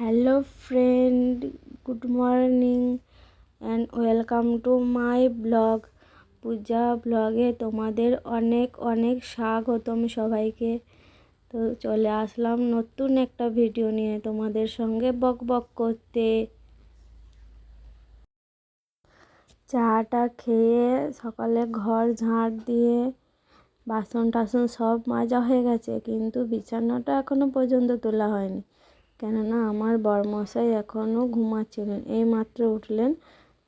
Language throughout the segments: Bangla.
Hello friend good morning and welcome to my blog Puja ব্লগে তোমাদের অনেক অনেক স্বাগতম সবাইকে। তো চলে আসলাম নতুন একটা ভিডিও নিয়ে তোমাদের সঙ্গে বক বক করতে। চাটা খেয়ে সকালে ঘর ঝাঁট দিয়ে বাসন টাসন সব মাজা হয়ে গেছে, কিন্তু বিছানাটা এখনও পর্যন্ত তোলা হয়নি। কেননা আমার বরমশাই এখনও ঘুমাচ্ছিলেন এই মাত্র উঠলেন,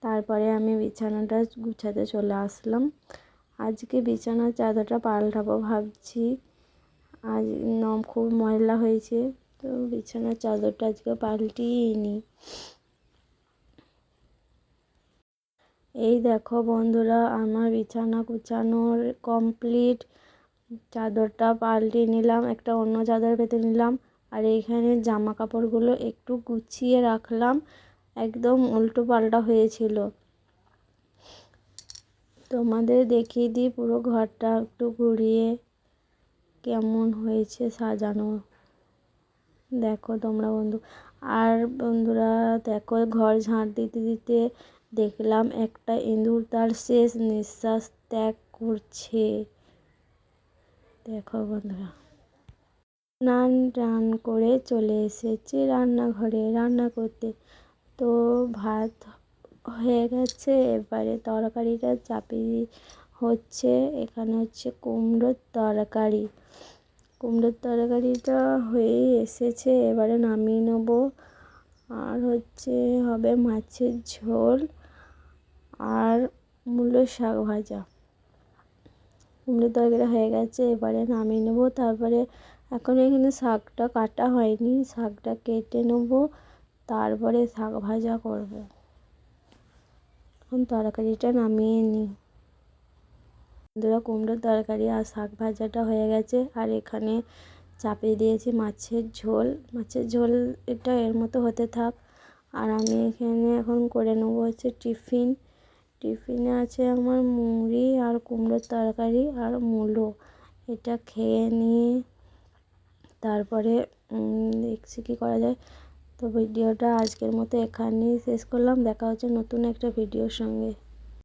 তারপরে আমি বিছানাটা গুছাতে চলে আসলাম। আজকে বিছানার চাদরটা পাল্টাবো ভাবছি। আজ নম খুব ময়লা হয়েছে, তো বিছানার চাদরটা আজকে পাল্টিয়েই নিই এই দেখো বন্ধুরা, আমার বিছানা কুচানোর কমপ্লিট চাদরটা পাল্টে নিলাম, একটা অন্য চাদর পেতে নিলাম। আর এইখানে জামা কাপড়গুলো একটু গুছিয়ে রাখলাম। একদম উল্টো পাল্টা হয়েছিল। তোমাদের দেখিয়ে দিই পুরো ঘরটা একটু ঘুরিয়ে কেমন হয়েছে সাজানো। দেখো তোমরা বন্ধু। আর বন্ধুরা, দেখো ঘর ঝাঁট দিতে দিতে দেখলাম একটা ইঁদুর তার শেষ নিঃশ্বাস ত্যাগ করছে। দেখো বন্ধুরা। স্নান টান করে চলে এসেছি রান্নাঘরে। রান্না করতে তো ভাত হয়ে গেছে, এবারে তরকারিটা চাপিয়ে হচ্ছে। এখানে হচ্ছে কুমড়োর তরকারি। কুমড়োর তরকারিটা হয়ে এসেছে, এবারে নামিয়ে নেব। আর হচ্ছে হবে মাছের ঝোল আর মূলো শাক ভাজা। কুমড়োর তরকারি হয়ে গেছে, এবারে নামিয়ে নেব। তারপরে এখন এখানে শাকটা কাটা হয়নি, শাকটা কেটে নেব, তারপরে শাক ভাজা করব। এখন তরকারিটা নামিয়ে নিই বন্ধুরা, কুমড়োর তরকারি আর শাক ভাজাটা হয়ে গেছে, আর এখানে চাপিয়ে দিয়েছি মাছের ঝোল। মাছের ঝোল এটা এর মতো হতে থাক। আর আমি এখানে এখন করে নেব হচ্ছে টিফিন। টিফিনে আছে আমার মুড়ি আর কুমড়োর তরকারি আর মুলো। এটা খেয়ে নিয়ে তারপরে দেখছি কী করা যায়। তো ভিডিওটা আজকের মতো এখানেই শেষ করলাম। দেখা হচ্ছে নতুন একটা ভিডিওর সঙ্গে।